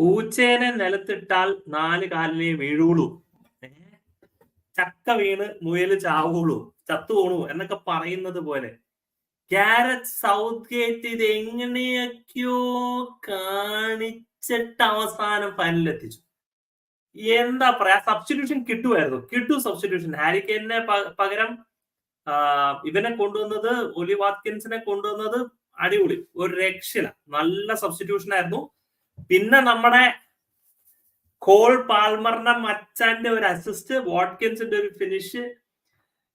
പൂച്ചേനെ നിലത്തിട്ടാൽ നാല് കാലിലേ വീഴുള്ളൂ ചക്ക വീണ് മുയൽ ചാവുള്ളൂ ചത്തു പോണു എന്നൊക്കെ പറയുന്നത് പോലെ. കാരറ്റ് സൗത്ത് ഗേറ്റ് ഇത് എങ്ങനെയൊക്കെയോ കാണിച്ചിട്ട് അവസാനം ഫൈനലെത്തിച്ചു എന്താ പറയാ? സബ്സ്റ്റിറ്റ്യൂഷൻ കിട്ടുമായിരുന്നു. കിട്ടു സബ്സ്റ്റിറ്റ്യൂഷൻ ഹാരിക്കേനെ പകരം ഇവനെ കൊണ്ടുവന്നത് ഒലി വാത്കിൻസിനെ കൊണ്ടുവന്നത് അടിപൊളി. ഒരു രക്ഷയില്ല. നല്ല സബ്സ്റ്റിറ്റ്യൂഷൻ ആയിരുന്നു. പിന്നെ നമ്മുടെ കോൾ പാൽമറിന്റെ മച്ചാന്റെ ഒരു അസിസ്റ്റ് വാട്കിൻസിന്റെ ഒരു ഫിനിഷ്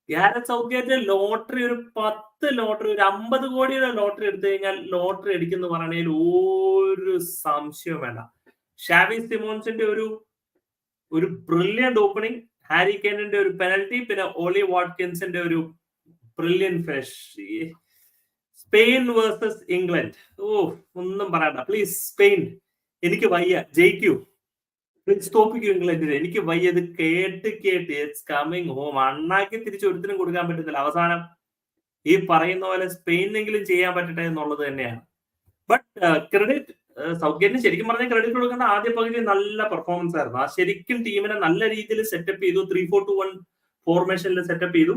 ഗ്യാരറ്റ് സൗത്ത് ലോട്ടറി ഒരു പത്ത് ലോട്ടറി ഒരു അമ്പത് കോടിയുടെ ലോട്ടറി എടുത്തു കഴിഞ്ഞാൽ ലോട്ടറി അടിക്കുന്നു പറയണതിൽ ഒരു സംശയവും വേണ്ട. ഷാവി സിമോൺസിന്റെ ഒരു ഒരു ബ്രില്യന്റ് ഓപ്പണിംഗ് ഹാരി കെയിനിന്റെ ഒരു പെനൽറ്റി പിന്നെ ഓളി വാട്കിൻസിന്റെ ഒരു brilliant finish Spain versus England. ഓ ഒന്നും പറയണ്ട. Please Spain. എനിക്ക് വയ്യ. ജയിക്കൂ. തോപ്പിക്കൂ ഇംഗ്ലണ്ടിന് എനിക്ക് വയ്യ. ഇത് കേട്ട് കേട്ട്. ഇറ്റ്സ് കമ്മിങ് ഹോം അണ്ണാക്കി തിരിച്ച് ഒരുത്തിനും കൊടുക്കാൻ പറ്റുന്നില്ല അവസാനം ഈ പറയുന്ന പോലെ സ്പെയിനെങ്കിലും ചെയ്യാൻ പറ്റട്ടെ എന്നുള്ളത് തന്നെയാണ്. ബട്ട് ക്രെഡിറ്റ് ഗേറ്റിന് ശരിക്കും പറഞ്ഞാൽ ക്രെഡിറ്റ് കൊടുക്കേണ്ട ആദ്യ പകുതി നല്ല പെർഫോമൻസ് ആയിരുന്നു. ആ ശരിക്കും ടീമിനെ നല്ല രീതിയിൽ സെറ്റപ്പ് ചെയ്തു. ത്രീ ഫോർ ടു വൺ ഫോർമേഷനിൽ സെറ്റപ്പ് ചെയ്തു.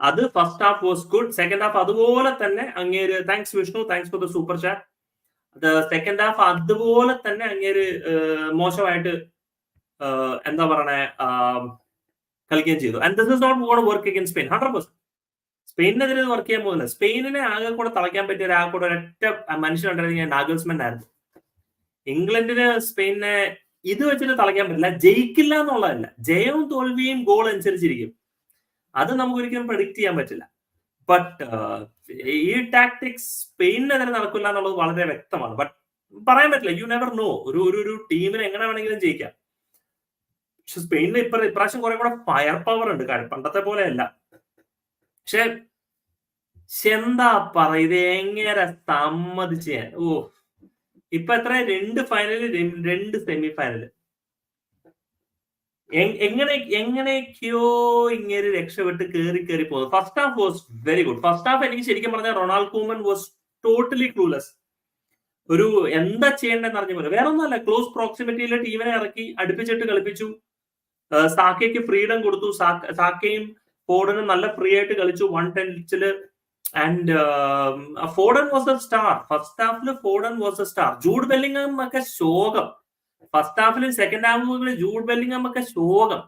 അത് first half was good second half അതുപോലെ തന്നെ അങ്ങേര് thanks Vishnu thanks for the super chat second half അതുപോലെ തന്നെ അങ്ങേര് മോശമായിട്ട് എന്താ പറയണേ കളിക്കുകയും ചെയ്തു. And this is not won't work again Spain hundred percent സ്പെയിനെതിരെ work ചെയ്യാൻ പോകുന്നത് സ്പെയിനിനെ ആകെ കൂടെ തളയ്ക്കാൻ പറ്റിയ ഒരാൾ കൂടെ ഒരൊറ്റ മനുഷ്യനുണ്ടായിരുന്നെങ്കിൽ നാഗൽസ്മെൻ ആയിരുന്നു. ഇംഗ്ലണ്ടിന് സ്പെയിനെ ഇത് വെച്ചിട്ട് തളയ്ക്കാൻ പറ്റില്ല. ജയിക്കില്ല എന്നുള്ളതല്ല. ജയവും തോൽവിയും ഗോൾ അനുസരിച്ചിരിക്കും. അത് നമുക്ക് ഒരിക്കലും പ്രഡിക്ട് ചെയ്യാൻ പറ്റില്ല. ബട്ട് ഈ ടാക്ടിക്സ് സ്പെയിനെതിരെ നടക്കില്ല എന്നുള്ളത് വളരെ വ്യക്തമാണ്. ബട്ട് പറയാൻ പറ്റില്ല. യു നെവർ നോ ഒരു ഒരു ഒരു ടീമിനെ എങ്ങനെ വേണമെങ്കിലും ജയിക്കാം. പക്ഷെ സ്പെയിനിന് ഇപ്പൊ ഇപ്രാവശ്യം കുറെ കൂടെ ഫയർ പവർ ഉണ്ട്. കാര്യം പണ്ടത്തെ പോലെ അല്ല പക്ഷെ പക്ഷെ എന്താ പറ ഇത് എങ്ങനെ സമ്മതിച്ച്? ഞാൻ ഓ ഇപ്പൊ എത്ര രണ്ട് ഫൈനൽ രണ്ട് സെമി ഫൈനൽ എങ്ങനെ എങ്ങനെയൊക്കെയോ ഇങ്ങനെ രക്ഷപ്പെട്ട് കയറി കയറി പോകുന്നത് first half was very good first half എനിക്ക് ശരിക്കും പറഞ്ഞാൽ Ronald Koeman was totally clueless ഒരു എന്താ ചെയ്യേണ്ടതെന്ന് അറിഞ്ഞ പോലെ. വേറെ ഒന്നുമല്ല ക്ലോസ് പ്രോക്സിമിറ്റിയിലെ ടീമിനെ ഇറക്കി അടുപ്പിച്ചിട്ട് കളിപ്പിച്ചു. സാക്കയ്ക്ക് ഫ്രീഡം കൊടുത്തു. സാക്കയും ഫോർഡനും നല്ല ഫ്രീ ആയിട്ട് കളിച്ചു. One ടെൻസിൽ and Foden was a star first Hafil Foden was a star Jude Bellingham ഒക്കെ ശോകം. ഫസ്റ്റ് ഹാഫിലും സെക്കൻഡ് ഹാഫിലും ജൂഡ് ബെല്ലിംഗ് ഒക്കെ ശോകം.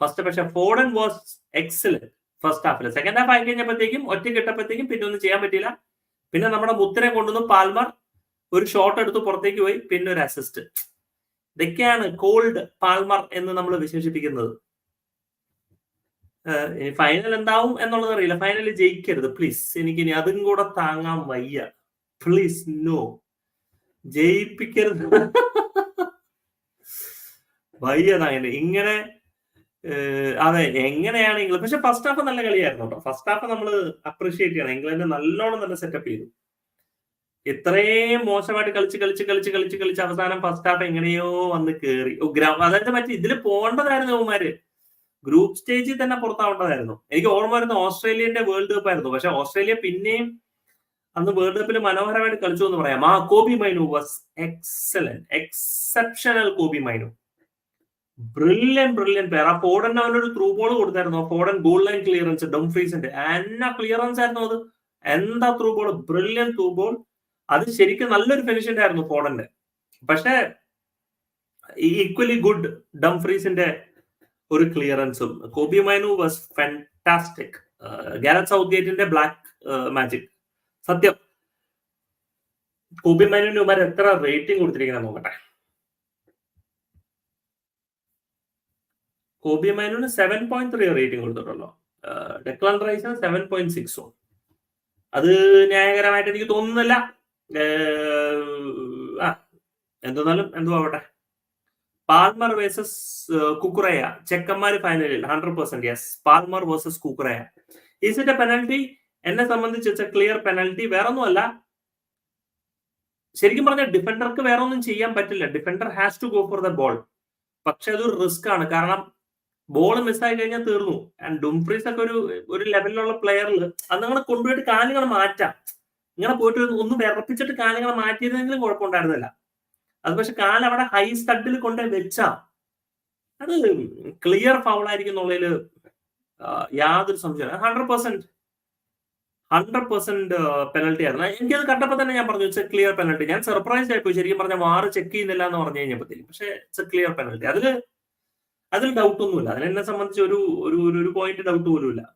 ഫസ്റ്റ് പക്ഷെ ഫോർഡൻ വാസ് എക്സലന്റ് ഫസ്റ്റ് ഹാഫിൽ സെക്കൻഡ് ഹാഫ് ആയി കഴിഞ്ഞപ്പോഴത്തേക്കും ഒറ്റ കിട്ടപ്പോഴത്തേക്കും പിന്നെ ഒന്നും ചെയ്യാൻ പറ്റില്ല പിന്നെ നമ്മുടെ മുത്തരെ കൊണ്ടുവന്നു പാൽമർ ഒരു ഷോട്ട് എടുത്ത് പുറത്തേക്ക് പോയി പിന്നെ ഒരു അസിസ്റ്റ് ഇതൊക്കെയാണ് കോൾഡ് പാൽമർ എന്ന് നമ്മൾ വിശേഷിപ്പിക്കുന്നത്. ഫൈനൽ എന്താവും എന്നുള്ളത് അറിയില്ല. ഫൈനൽ ജയിക്കരുത്. പ്ലീസ് എനിക്ക് ഇനി അതും കൂടെ താങ്ങാൻ വയ്യ. Please no ജയിപ്പിക്കരുത്. വയ്യ ഇങ്ങനെ അതെ എങ്ങനെയാണ് ഇംഗ്ലണ്ട് പക്ഷെ ഫസ്റ്റ് ഹാഫ് നല്ല കളിയായിരുന്നു കേട്ടോ. ഫസ്റ്റ് ഹാഫ് നമ്മൾ അപ്രീഷിയേറ്റ് ചെയ്യണം. ഇംഗ്ലണ്ട് നല്ലോണം തന്നെ സെറ്റപ്പ് ചെയ്തു. ഇത്രയും മോശമായിട്ട് കളിച്ച് കളിച്ച് കളിച്ച് കളിച്ച് കളിച്ച് അവസാനം ഫസ്റ്റ് ഹാഫ് എങ്ങനെയോ വന്ന് കേറി. അതായത് മറ്റേ ഇതിൽ പോകേണ്ടതായിരുന്നു അവന്മാര് ഗ്രൂപ്പ് സ്റ്റേജിൽ തന്നെ പുറത്താവേണ്ടതായിരുന്നു. എനിക്ക് ഓർമ്മ വരുന്ന ഓസ്ട്രേലിയന്റെ വേൾഡ് കപ്പ് ആയിരുന്നു. പക്ഷെ ഓസ്ട്രേലിയ പിന്നെയും അന്ന് വേൾഡ് കപ്പിൽ മനോഹരമായിട്ട് കളിച്ചു എന്ന് പറയാം. ആ Kobbie Mainoo was excellent exceptional Kobbie Mainoo. Brilliant brilliant പേർ ആ ഫോഡൻ അവനൊരു ത്രൂ ബോൾ കൊടുത്തായിരുന്നു. ആ ഫോർഡൻ ഗോൾ ലൈൻ ക്ലിയറൻസ് ഡംഫ്രീസിന്റെ എന്നാ ക്ലിയറൻസ് ആയിരുന്നു അത്? എന്താ through ball brilliant through ball അത് ശരിക്കും നല്ലൊരു ഫിനിഷിന്റെ ആയിരുന്നു ഫോഡന്റെ പക്ഷെ ഈക്വലി ഗുഡ് ഡംഫ്രീസിന്റെ ഒരു ക്ലിയറൻസും Kobbie Mainoo was fantastic South ഗേറ്റിന്റെ ബ്ലാക്ക് മാജിക് സത്യം. കോബി മൈനുവിന് ഉമാർ എത്ര റേറ്റിംഗ് കൊടുത്തിരിക്കണം നോക്കട്ടെ. കോബി മൈനോന് സെവൻ പോയിന്റ് ത്രീ റേറ്റിംഗ് കൊടുത്തിട്ടുള്ളൂ ഡെക്ലാൻ റൈസിന് സെവൻ പോയിന്റ് സിക്സും അത് ന്യായകരമായിട്ട് എനിക്ക് തോന്നുന്നില്ല. ആ എന്തെന്നാലും എന്തോ ആവട്ടെ. Palmer versus Cucurella. ചെക്കന്മാർ ഫൈനലിൽ hundred percent yes Palmer versus Cucurella. Is it penalty എന്നെ സംബന്ധിച്ച് ഇറ്റ്സ് ക്ലിയർ പെനൽറ്റി വേറെ ഒന്നുമല്ല ശരിക്കും പറഞ്ഞാൽ ഡിഫൻഡർക്ക് വേറെ ഒന്നും ചെയ്യാൻ പറ്റില്ല. Defender has to go for the ball പക്ഷെ അതൊരു റിസ്ക് ആണ്. കാരണം ബോൾ മിസ്സായി കഴിഞ്ഞാൽ തീർന്നു. ആൻഡ് ഡുംഫ്രീസ് ഒക്കെ ഒരു ഒരു ലെവലിലുള്ള പ്ലെയറിൽ അത് നിങ്ങൾ കൊണ്ടുപോയിട്ട് കാലുകൾ മാറ്റാം. ഇങ്ങനെ പോയിട്ട് ഒന്ന് വിറപ്പിച്ചിട്ട് കാലുകൾ മാറ്റിയിരുന്നെങ്കിലും കുഴപ്പമുണ്ടായിരുന്നില്ല. അത് പക്ഷെ കാൽ അവിടെ ഹൈ സ്റ്റഡിൽ കൊണ്ട് വെച്ചാ അത് ക്ലിയർ ഫൗൾ ആയിരിക്കും എന്നുള്ളതിൽ യാതൊരു സംശയം hundred percent hundred percent penalty ആയിരുന്നു. എനിക്കത് കണ്ടപ്പോൾ തന്നെ ഞാൻ പറഞ്ഞു ഇറ്റ്സ് ക്ലിയർ പെനൽറ്റി ഞാൻ സർപ്രൈസ് ആയിപ്പോയി ശരിക്കും പറഞ്ഞാൽ വാർ ചെക്ക് ചെയ്യുന്നില്ല എന്ന് പറഞ്ഞു കഴിഞ്ഞപ്പോഴത്തേക്കും. പക്ഷേ ഇറ്റ്സ് ക്ലിയർ പെനൽറ്റി അതിൽ അതിൽ ഡൗട്ട് ഒന്നുമില്ല. അതിൽ എന്നെ സംബന്ധിച്ച് ഒരു ഒരു ഒരു- പോയിന്റ് ഡൗട്ട് പോലും ഇല്ല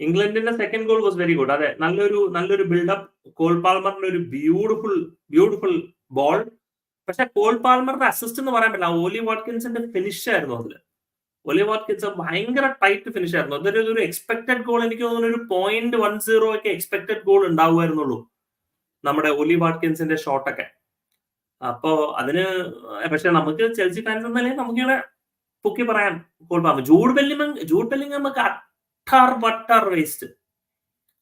ഇംഗ്ലണ്ടിന്റെ second goal was very good അതെ നല്ലൊരു നല്ലൊരു ബിൽഡപ്പ് കോൾ പാൽമറിന്റെ ഒരു ബ്യൂട്ടിഫുൾ ബ്യൂട്ടിഫുൾ ബോൾ പക്ഷെ കോൾ പാൽമറിന്റെ അസിസ്റ്റ് എന്ന് പറയാൻ പറ്റില്ല. ഓലി വാട്കിൻസിന്റെ ഫിനിഷ് ആയിരുന്നു അതിൽ. ഒലി വാട്കിൻസ് ഭയങ്കര ടൈറ്റ് ഫിനിഷ് ആയിരുന്നു. അതൊരു ഒരു എക്സ്പെക്ടഡ് ഗോൾ എനിക്ക് തോന്നുന്നു ഒരു പോയിന്റ് വൺ സീറോ ഒക്കെ എക്സ്പെക്ടഡ് ഗോൾ ഉണ്ടാവുമായിരുന്നുള്ളൂ. നമ്മുടെ ഒലി വാട്കിൻസിന്റെ ഷോട്ടൊക്കെ അപ്പോ അതിന് പക്ഷെ നമുക്ക് ചെൽസി ഫാൻസ് എന്നല്ലേ നമുക്കിവിടെ പൊക്കി പറയാം Cole Jude Bellingham Jude Bellingham നമുക്ക് utter butter waste.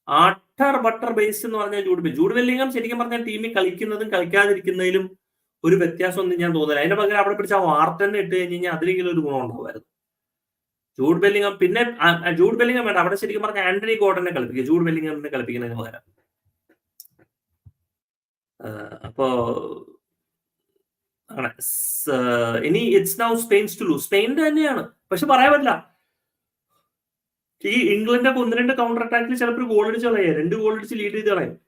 Utter butter waste എന്ന് പറഞ്ഞാൽ ജൂഡ് ബെല്ലിംഗ് ജൂഡ് ബെല്ലിംഗം ശരിക്കും പറഞ്ഞാൽ ടീമിൽ കളിക്കുന്നതും കളിക്കാതിരിക്കുന്നതിലും ഒരു വ്യത്യാസം ഒന്നും ഞാൻ തോന്നില്ല അതിന്റെ പകരം അവിടെ പിടിച്ച ആ വാർത്തന്നെ ഇട്ട് കഴിഞ്ഞ് കഴിഞ്ഞാൽ അതിലെങ്കിലും ഒരു ഗുണം ഉണ്ടാവുമായിരുന്നു. ജൂഡ് ബെല്ലിംഗം പിന്നെ ജൂഡ് ബെല്ലിംഗം വേണ്ട. അവിടെ ശരിക്കും പറഞ്ഞ ആന്റണി ഗോർഡനെ കളിപ്പിക്കുക ജൂഡ് ബെല്ലിംഗമിനെ കളിപ്പിക്കുന്നതിന് പകരം. അപ്പോ സ്- ഇനി it's now Spain's to lose Spain തന്നെയാണ്. പക്ഷെ പറയാൻ പറ്റില്ല. ഈ ഇംഗ്ലണ്ട് ഒന്ന് രണ്ട് കൗണ്ടർ അറ്റാക്കിൽ ചിലപ്പോൾ ഗോൾ അടിച്ച് കളയാം. രണ്ട് ഗോൾ അടിച്ച് ലീഡ് ചെയ്ത് കളയും.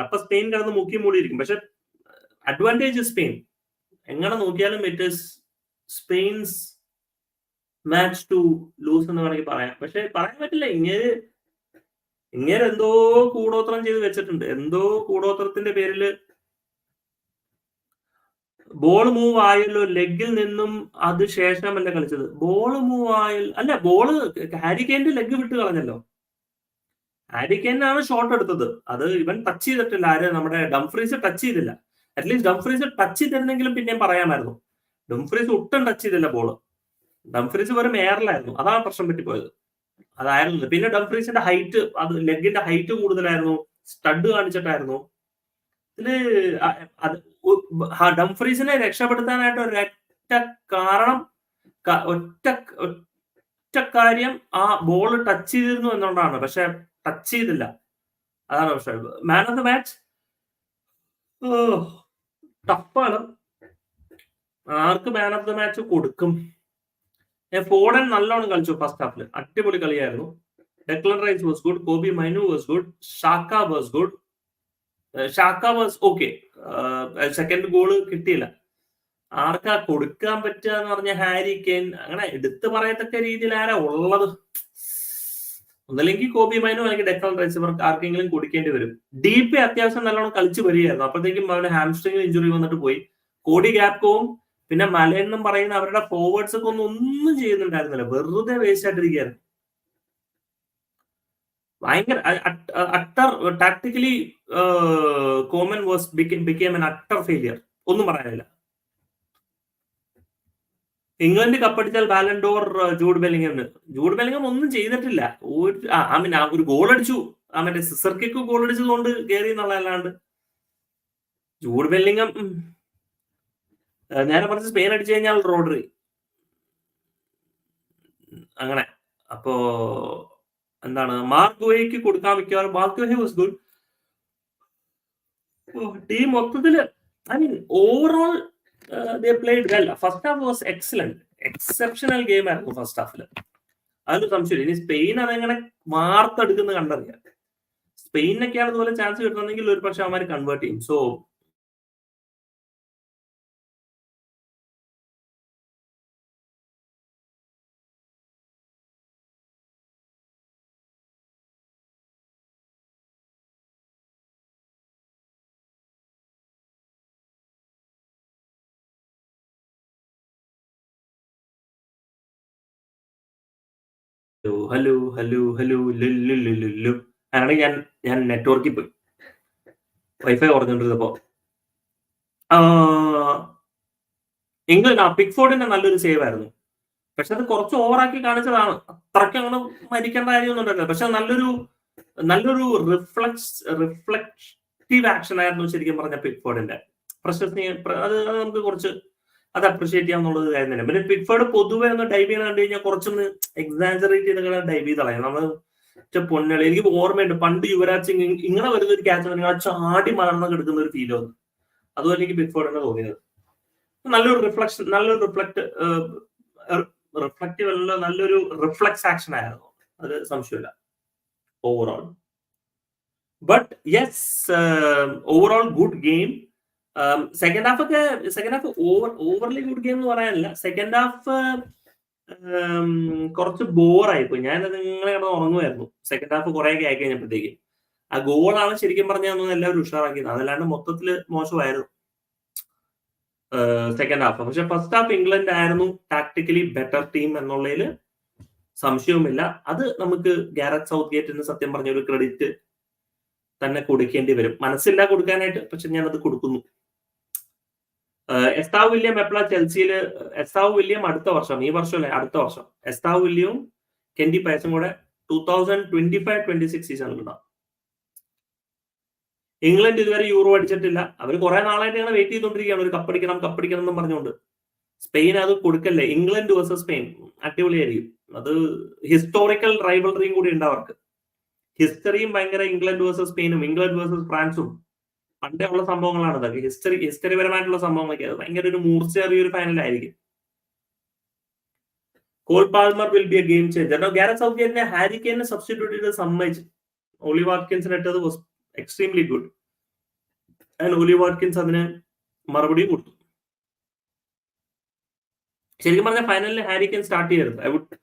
അപ്പൊ സ്പെയിൻ കടന്ന് മുക്കി മൂടിയിരിക്കും. പക്ഷെ അഡ്വാന്റേജ് സ്പെയിൻ എങ്ങനെ നോക്കിയാലും it is Spain's match to lose എന്ന് വേണമെങ്കിൽ പറയാം. പക്ഷെ പറയാൻ പറ്റില്ല. ഇങ്ങനെ ഇങ്ങനെ എന്തോ കൂടോത്രം ചെയ്ത് വെച്ചിട്ടുണ്ട്. എന്തോ കൂടോത്രത്തിന്റെ പേരിൽ ബോൾ മൂവ് ആയല്ലോ ലെഗിൽ നിന്നും അത് ശേഷമല്ല കളിച്ചത്. ബോൾ മൂവ് ആയ അല്ല ബോൾ ഹാരിക്കേന്റെ ലെഗ് വിട്ട് കളഞ്ഞല്ലോ. ഹാരിക്കേനാണ് ഷോട്ട് എടുത്തത്. അത് ഇവൻ ടച്ച് ചെയ്തിട്ടില്ല. ആര് നമ്മുടെ ഡംഫ്രീസ് ടച്ച് ചെയ്തില്ല. അറ്റ്ലീസ്റ്റ് ഡംഫ്രീസ് ടച്ച് ചെയ്തിരുന്നെങ്കിലും പിന്നെയും പറയാമായിരുന്നു. ഡംഫ്രീസ് ഒട്ടും ടച്ച് ചെയ്തില്ല ബോൾ ഡംഫ്രീസ് വെറും എയറിലായിരുന്നു അതാണ് പ്രശ്നം പറ്റിപ്പോയത്. അതായിരുന്നു. പിന്നെ ഡംഫ്രീസിന്റെ ഹൈറ്റ് അത് ലെഗിന്റെ ഹൈറ്റ് കൂടുതലായിരുന്നു. സ്റ്റഡ് കാണിച്ചിട്ടായിരുന്നു. ഇതിൽ ഡംഫ്രീസിനെ രക്ഷപ്പെടുത്താനായിട്ട് ഒരൊറ്റ കാരണം ഒറ്റ ഒറ്റ കാര്യം ആ ബോൾ ടച്ച് ചെയ്തിരുന്നു എന്നുകൊണ്ടാണ് പക്ഷെ ടച്ച് ചെയ്തില്ല. അതാണ് പക്ഷെ മാൻ ഓഫ് ദ മാച്ച് ടഫാണ്. ആർക്ക് മാൻ ഓഫ് ദ മാച്ച് കൊടുക്കും? ഫോഡൻ നല്ലോണം കളിച്ചു ഫസ്റ്റ് ഹാഫിൽ അടിപൊളി കളിയായിരുന്നു. Declan Rice was good Kobbie Mainoo was good Saka was good Saka was okay second goal കിട്ടിയില്ല. ആർക്കാ കൊടുക്കാൻ പറ്റുക എന്ന് പറഞ്ഞ ഹാരി കെയിൻ അങ്ങനെ എടുത്തു പറയത്തക്ക രീതിയിൽ ആരാ ഉള്ളത്? ഒന്നല്ലെങ്കിൽ കോബി മൈനോ അല്ലെങ്കിൽ ഡെക്കൽ റൈസ് ഇവർക്ക് ആർക്കെങ്കിലും കൊടുക്കേണ്ടി വരും. ഡി പി അത്യാവശ്യം നല്ലോണം കളിച്ച് വരികയായിരുന്നു. അപ്പോഴത്തേക്കും അവന് ഹാംസ്ട്രിംഗ് ഇഞ്ചുറി വന്നിട്ട് പോയി. കോടി ഗ്യാപ്കോവും. പിന്നെ മലയെന്നും പറയുന്ന അവരുടെ ഫോർവേഡ്സ് ഒക്കെ ഒന്നും ഒന്നും ചെയ്യുന്നുണ്ടായിരുന്നില്ല. വെറുതെ വേസ്റ്റ് ആയിട്ടിരിക്കുകയായിരുന്നു. ഭയങ്കര utter tactically Koeman was became an utter failure ഒന്നും പറയാനില്ല. ഇംഗ്ലണ്ട് കപ്പടിച്ചാൽ ബാലൻഡോർ ജൂഡ് ബെല്ലിംഗമിന് ജൂഡ് ബെല്ലിംഗം ഒന്നും ചെയ്തിട്ടില്ല. ഒരു ഐ മീൻ ഒരു ഗോൾ അടിച്ചു. ആ മറ്റേ സിസർ കിക്ക് ഗോൾ അടിച്ചതുകൊണ്ട് കയറി എന്നുള്ളതല്ലാണ്ട്. ജൂഡ് ബെല്ലിംഗം നേരെ പറഞ്ഞ് സ്പെയിൻ അടിച്ചു കഴിഞ്ഞാൽ റോഡറി അങ്ങനെ. അപ്പോ എന്താണ്? മാർഗോയ്ക്ക് കൊടുക്കാൻ മിക്കവാറും മാർഗോഹെ വാസ് ഗുഡ് ടീം മൊത്തത്തിൽ I mean overall they played well first half was excellent exceptional game ആയിരുന്നു ഫസ്റ്റ് ഹാഫിൽ അതിന് സംശയമില്ല. ഇനി സ്പെയിൻ അതെങ്ങനെ വാർത്തെടുക്കുന്നത് കണ്ടറിയാം. സ്പെയിനൊക്കെയാണ് ഇതുപോലെ ചാൻസ് കിട്ടണമെങ്കിൽ ഒരു പക്ഷെ അവന്മാർ കൺവേർട്ട് ചെയ്യും. സോ ഹലോ ഹലോ ഹലോ ലുല്ലു അങ്ങനെ ഞാൻ ഞാൻ നെറ്റ്വർക്കിൽ പോയി. വൈഫൈ കുറഞ്ഞോണ്ടിരുന്നപ്പോ. ഇംഗ്ലണ്ട് ആ പിക്ഫോർഡിന്റെ നല്ലൊരു സേവ് ആയിരുന്നു. പക്ഷെ അത് കുറച്ച് ഓവറാക്കി കാണിച്ചതാണ്. അത്രയ്ക്ക് അങ്ങനെ മരിക്കേണ്ട കാര്യമൊന്നും പക്ഷെ നല്ലൊരു നല്ലൊരു റിഫ്ലക്സ് റിഫ്ലക്റ്റീവ് ആക്ഷൻ ആയിരുന്നു ശരിക്കും പറഞ്ഞ പിക്ഫോർഡിന്റെ പ്രശസ്തി പ്ര- അത് അത് നമുക്ക് കുറച്ച് അത് അപ്രിഷിയേറ്റ് ചെയ്യാന്നുള്ളത് കാര്യം തന്നെ പിന്നെ പിക്ഫോർഡ് പൊതുവെ ഒന്ന് ഡൈവ് ചെയ്യണം കണ്ടു കഴിഞ്ഞാൽ കുറച്ചൊന്ന് എക്സാജറേറ്റ് ചെയ്ത് ഡൈവ് ചെയ്ത് കളയാം. പക്ഷെ പൊന്നളി എനിക്ക് ഓർമ്മയുണ്ട് പണ്ട് യുവരാജ് സിംഗ് ഇങ്ങനെ വരുന്ന ഒരു ക്യാച്ച് നിങ്ങൾ ചാടി മലർന്ന് കിടക്കുന്ന ഒരു ഫീൽ വന്നു. അതുപോലെ എനിക്ക് തന്നെ തോന്നിയത്. നല്ലൊരു റിഫ്ലക്ഷൻ നല്ലൊരു റിഫ്ലക്ട് റിഫ്ലക്റ്റീവ് അല്ല നല്ലൊരു റിഫ്ലക്സ് ആക്ഷൻ ആയിരുന്നു. അത് സംശയമില്ല. Overall but yes overall good game second half ഒക്കെ second half over overly good game എന്ന് പറയാനില്ല. സെക്കൻഡ് ഹാഫ് കുറച്ച് ബോറായി പോയി ഞാൻ നിങ്ങളെ കിടന്ന് ഉറങ്ങുമായിരുന്നു. സെക്കൻഡ് ഹാഫ് കുറെ ഒക്കെ ആയി കഴിഞ്ഞപ്പോഴത്തേക്ക്. ആ ഗോളാണ് ശരിക്കും പറഞ്ഞാൽ എല്ലാവരും ഉഷാറാക്കിയത്. അതല്ലാണ്ട് മൊത്തത്തിൽ മോശമായിരുന്നു. സെക്കൻഡ് ഹാഫ് പക്ഷെ ഫസ്റ്റ് ഹാഫ് ഇംഗ്ലണ്ട് ആയിരുന്നു ടാക്ടിക്കലി ബെറ്റർ ടീം എന്നുള്ളതിൽ സംശയവുമില്ല. അത് നമുക്ക് ഗാരറ്റ് സൗത്ത് ഗേറ്റിന് സത്യം പറഞ്ഞ ഒരു ക്രെഡിറ്റ് തന്നെ കൊടുക്കേണ്ടി വരും. മനസ്സില്ല കൊടുക്കാനായിട്ട് പക്ഷെ ഞാൻ അത് കൊടുക്കുന്നു. എസ്താവ് വില്യം എപ്പോഴാ ചെൽസിയിൽ എസ്താവ് വില്യം അടുത്ത വർഷം ഈ വർഷമല്ലേ അടുത്ത വർഷം. എസ്താവ് വില്യവും കെൻഡി പയസും കൂടെ two thousand twenty five twenty six സീസണിലുണ്ടാവും England ഇതുവരെ യൂറോ അടിച്ചിട്ടില്ല. അവർ കുറെ നാളായിട്ട് ഞങ്ങൾ വെയിറ്റ് ചെയ്തുകൊണ്ടിരിക്കുകയാണ്. ഒരു കപ്പടിക്കണം കപ്പടിക്കണം എന്ന് പറഞ്ഞുകൊണ്ട്. സ്പെയിൻ അത് കൊടുക്കല്ലേ? England versus Spain. അടിപൊളിയായിരിക്കും. അത് ഹിസ്റ്റോറിക്കൽ റൈവലറിയും കൂടി ഉണ്ട് അവർക്ക്. ഹിസ്റ്ററിയും ഭയങ്കര ഇംഗ്ലണ്ട് വേഴ്സസ് സ്പെയിനും ഇംഗ്ലണ്ട് വേഴ്സസ് ഫ്രാൻസും. പണ്ടേ ഉള്ള സംഭവങ്ങളാണ് ഇതൊക്കെ ഹിസ്റ്ററി ഹിസ്റ്ററി പരമായിട്ടുള്ള സംഭവങ്ങളൊക്കെ. അത് ഭയങ്കര ഒരു മൂർച്ചയേറിയ ഒരു ഫൈനലായിരിക്കും Cole Palmer will be a game changer Gareth South ഗേറ്റിനെ Harry substitute ചെയ്ത് സമ്മതിച്ചു ഒളി വാട്കിൻസിന് ഇട്ടത് was extremely good and Ollie Watkins അതിന് മറുപടിയും കൊടുത്തു. ശരിക്കും പറഞ്ഞാൽ ഫൈനലിൽ ഹാരി കെയിൻ സ്റ്റാർട്ട് ചെയ്യരുത്. I would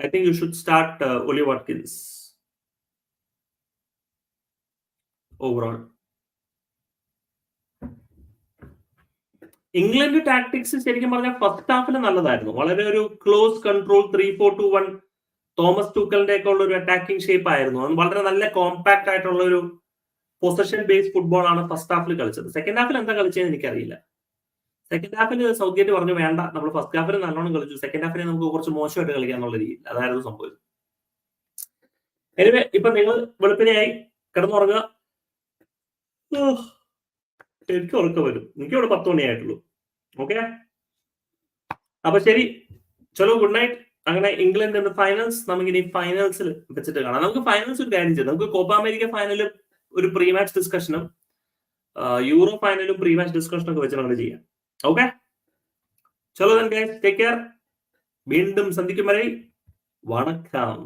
I think you should start Ollie Watkins overall England tactics ശരിക്കും പറഞ്ഞാൽ ഫസ്റ്റ് ഹാഫിൽ നല്ലതായിരുന്നു. വളരെ ഒരു close control three four two one Thomas ടൂക്കലിന്റെ ഒക്കെ ഉള്ള ഒരു അറ്റാക്കിംഗ് ഷേപ്പ് ആയിരുന്നു. അത് വളരെ നല്ല കോമ്പാക്ട് ആയിട്ടുള്ള ഒരു പൊസഷൻ ബേസ്ഡ് ഫുട്ബോൾ ആണ് ഫസ്റ്റ് ഹാഫിൽ കളിച്ചത്. സെക്കൻഡ് ഹാഫിൽ എന്താ കളിച്ചതെന്ന് എനിക്കറിയില്ല. സെക്കൻഡ് ഹാഫിൽ സൗത്ത് പറഞ്ഞു വേണ്ട നമ്മൾ ഫസ്റ്റ് ഹാഫിൽ നല്ലോണം കളിച്ചു. സെക്കൻഡ് ഹാഫിൽ നമുക്ക് കുറച്ച് മോശമായിട്ട് കളിക്കാൻ ഉള്ള രീതിയിൽ. അതായിരുന്നു സംഭവിച്ചത് എനിവേ ഇപ്പൊ നിങ്ങൾ വെളുപ്പിനെയായി. കിടന്നുറങ്ങുക. എനിക്ക് ഉറക്കം വരും. എനിക്ക് ഇവിടെ പത്ത് മണിയായിട്ടുള്ളൂ. ഓക്കെ അപ്പൊ ശരി. ചലോ ഗുഡ് നൈറ്റ് അങ്ങനെ ഇംഗ്ലണ്ട് ഫൈനൽസ് നമുക്ക് ഇനി ഫൈനൽസിൽ വെച്ചിട്ട് കാണാം. നമുക്ക് ഫൈനൽസ് ഒരു കാര്യം ചെയ്യാം. നമുക്ക് കോപ്പ അമേരിക്ക ഫൈനലും ഒരു പ്രീ മാച്ച് ഡിസ്കഷനും യൂറോ ഫൈനലും പ്രീ മാച്ച് ഡിസ്കഷനും ഒക്കെ വെച്ച് നമുക്ക് ചെയ്യാം. ഓക്കെ ചലോ ടേക്ക് കെയർ വീണ്ടും സന്ധിക്കും വരെ. വണക്കം.